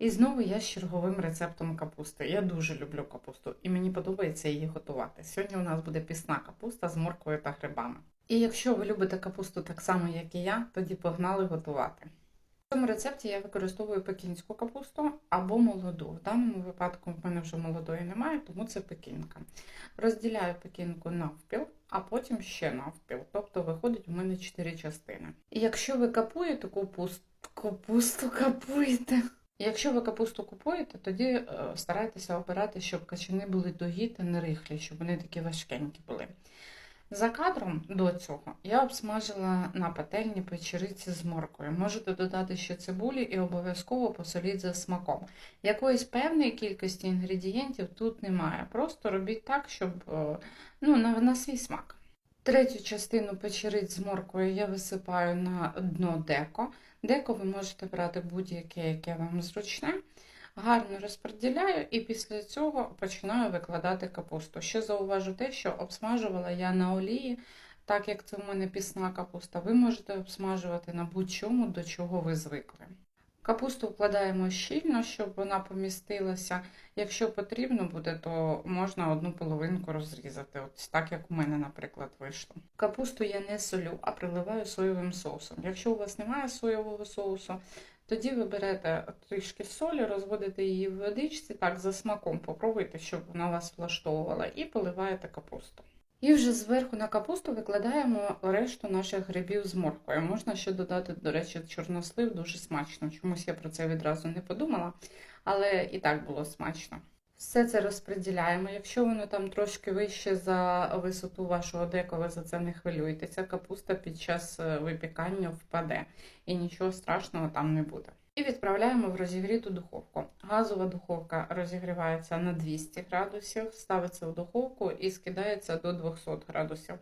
І знову я з черговим рецептом капусти. Я дуже люблю капусту і мені подобається її готувати. Сьогодні у нас буде пісна капуста з морквою та грибами. І якщо ви любите капусту так само, як і я, тоді погнали готувати. В цьому рецепті я використовую пекінську капусту або молоду. В даному випадку в мене вже молодої немає, тому це пекінка. Розділяю пекінку навпіл, а потім ще навпіл. Тобто виходить у мене 4 частини. І якщо ви капуєте капусту, капусту капуєте. Якщо ви капусту купуєте, тоді е, старайтеся обирати, щоб качани були тугі та не рихлі, щоб вони такі важкенькі були. За кадром до цього я обсмажила на пательні печериці з моркою. Можете додати ще цибулі і обов'язково посоліть за смаком. Якоїсь певної кількості інгредієнтів тут немає. Просто робіть так, щоб е, ну, на, свій смак. Третю частину печериць з морквою я висипаю на дно деко. Деко ви можете брати будь-яке, яке вам зручне. Гарно розподіляю і після цього починаю викладати капусту. Ще зауважу те, що обсмажувала я на олії, так як це у мене пісна капуста, ви можете обсмажувати на будь-чому, до чого ви звикли. Капусту вкладаємо щільно, щоб вона помістилася. Якщо потрібно буде, то можна одну половинку розрізати, от так як у мене, наприклад, вийшло. Капусту я не солю, а приливаю соєвим соусом. Якщо у вас немає соєвого соусу, тоді ви берете трішки солі, розводите її в водичці, так за смаком попробуйте, щоб вона вас влаштовувала, і поливаєте капусту. І вже зверху на капусту викладаємо решту наших грибів з морквою. Можна ще додати, до речі, чорнослив дуже смачно. Чомусь я про це відразу не подумала, але і так було смачно. Все це розподіляємо. Якщо воно там трошки вище за висоту вашого деко, ви за це не хвилюйтеся. Капуста під час е, випікання впаде і нічого страшного там не буде. І відправляємо в розігріту духовку. Газова духовка розігрівається на 200 градусів, ставиться в духовку і скидається до 200 градусів.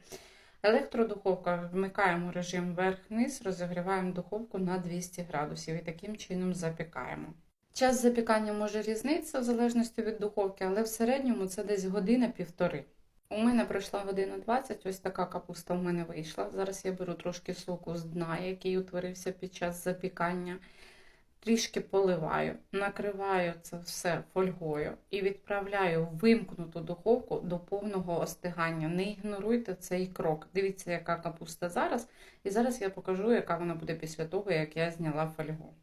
Електродуховка вмикаємо режим вверх-вниз, розігріваємо духовку на 200 градусів і таким чином запікаємо. Час запікання може різнитися в залежності від духовки, але в середньому це десь година-півтори. У мене пройшла година 20, ось така капуста у мене вийшла. Зараз я беру трошки соку з дна, який утворився під час запікання. Трішки поливаю, накриваю це все фольгою і відправляю вимкнуту духовку до повного остигання. Не ігноруйте цей крок. Дивіться, яка капуста зараз, і зараз я покажу, яка вона буде після того, як я зняла фольгу.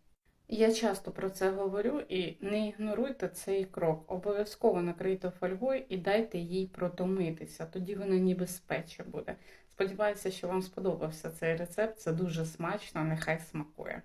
Я часто про це говорю і не ігноруйте цей крок. Обов'язково накрийте фольгою і дайте їй протомитися, тоді вона ніби спече буде. Сподіваюся, що вам сподобався цей рецепт. Це дуже смачно, нехай смакує.